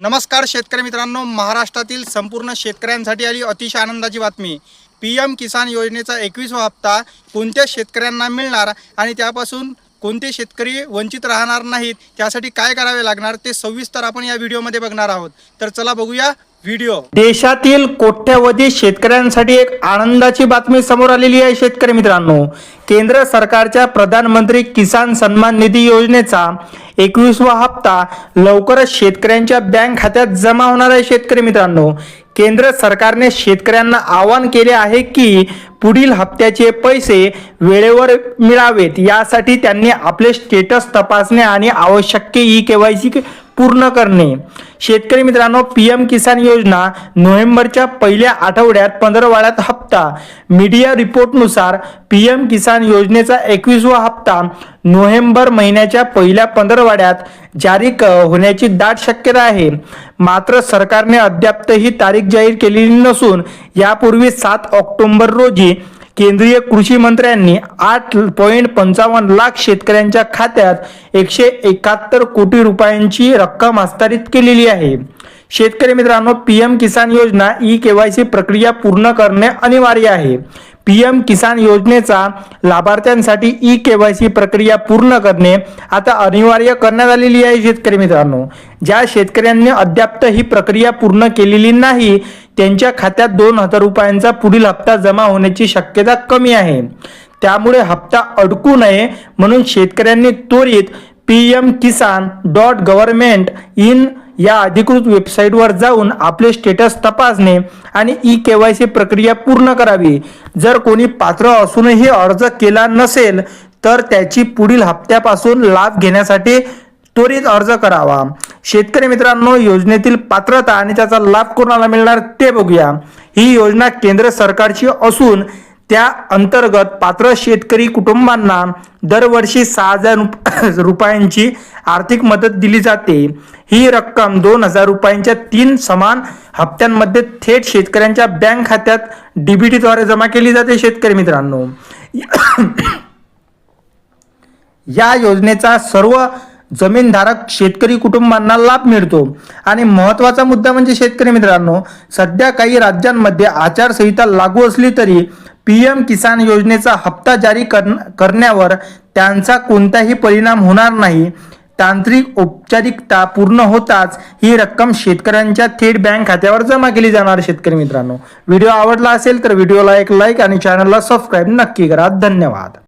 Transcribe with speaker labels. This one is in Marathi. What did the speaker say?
Speaker 1: नमस्कार शेतकरी मित्रांनो महाराष्ट्रातील संपूर्ण शेतकऱ्यांसाठी आली अतिशय आनंदाची बातमी. पी एम किसान योजनेचा एकवीसवा हप्ता कोणत्या शेतकऱ्यांना मिळणार आणि त्यापासून कोणते शेतकरी वंचित राहणार नाहीत त्यासाठी काय करावे लागणार ते सविस्तर आपण या व्हिडिओमध्ये बघणार आहोत. तर चला बघूया व्हिडिओ. देशातील कोट्यवधी शेतकऱ्यांसाठी एक आनंदाची बातमी समोर आलेली आहे शेतकरी मित्रांनो. केंद्र सरकारच्या प्रधानमंत्री किसान सन्मान निधी योजनेचा एकवीसवा हप्ता लवकरच शेतकऱ्यांच्या बँक खात्यात जमा होणार आहे शेतकरी मित्रांनो. केंद्र सरकारने शेतकऱ्यांना आवाहन केले आहे की पुढील हप्त्याचे पैसे वेळेवर मिळावेत. यासाठी त्यांनी आपले स्टेटस तपासणे आणि आवश्यक ई के वाय सी पूर्ण करणे. शेतकरी मित्रांनो पी एम किसान योजना नोव्हेंबरच्या पहिल्या आठवड्यात पंधरवाड्यात हप्ता. मीडिया रिपोर्टनुसार पी एम किसान योजनेचा एकवीसवा हप्ता नोव्हेंबर महिन्याच्या पहिल्या पंधरवाड्यात जारी क- होण्याची दाट शक्यता आहे. मात्र सरकारने अद्याप ही तारीख जाहीर केलेली नसून यापूर्वी सात ऑक्टोबर रोजी केंद्रीय कृषी मंत्र्यांनी आठ पॉईंट पंचावन्न लाख शेतकऱ्यांच्या खात्यात एकशे एकाहत्तर कोटी रुपयांची रक्कम हस्तांतरित केलेली आहे. शेतकरी मित्रांनो पी एम किसान योजना ई के वाय सी प्रक्रिया पूर्ण करणे अनिवार्य आहे. पी एम किसान योजनेचा लाभार्थ्यांसाठी ई के वाय सी प्रक्रिया पूर्ण करणे आता अनिवार्य करण्यात आलेली आहे शेतकरी मित्रांनो. ज्या शेतकऱ्यांनी अद्याप ही प्रक्रिया पूर्ण केलेली नाही त्यांच्या खात्यात दोन हजार रुपयांचा पुढील हप्ता जमा होण्याची शक्यता कमी आहे. त्यामुळे हप्ता अडकू नये म्हणून शेतकऱ्यांनी त्वरित P M Kisan dot government in या अधिकृत वेबसाईटवर जाऊन आपले स्टेटस तपासणे आणि ई के वाय सी प्रक्रिया पूर्ण करावी. जर कोणी पात्र असूनही अर्ज केला नसेल तर त्याची पुढील हप्त्यापासून लाभ घेण्यासाठी त्वरित अर्ज करावा. शेतकरी मित्रांनो योजनेतील पात्रता आणि त्याचा लाभ कोणाला मिळणार ते बघूया. ही योजना केंद्र सरकारची असून त्या अंतर्गत पात्र शेतकरी कुटुंबांना दरवर्षी सहा हजार रुपयांची आर्थिक मदत दिली जाते. ही रक्कम दोन हजार रुपयांच्या तीन समान हप्त्यांमध्ये थेट शेतकऱ्यांच्या बँक खात्यात डीबीटीद्वारे जमा केली जाते शेतकरी मित्रांनो. या योजनेचा सर्व जमीनधारक शेतकरी कुटुंबांना लाभ मिळतो. आणि महत्त्वाचा मुद्दा म्हणजे शेतकरी मित्रांनो सध्या काही राज्यांमध्ये आचारसंहिता लागू असली तरी पी एम किसान योजनेचा हप्ता जारी करन करण्यावर त्यांचा कोणताही परिणाम होणार नाही. तांत्रिक औपचारिकता पूर्ण होताच ही रक्कम शेतकऱ्यांच्या थेट बँक खात्यावर जमा केली जाणार शेतकरी मित्रांनो. व्हिडिओ आवडला असेल तर व्हिडिओला एक लाईक आणि चॅनलला सबस्क्राईब नक्की करा. धन्यवाद.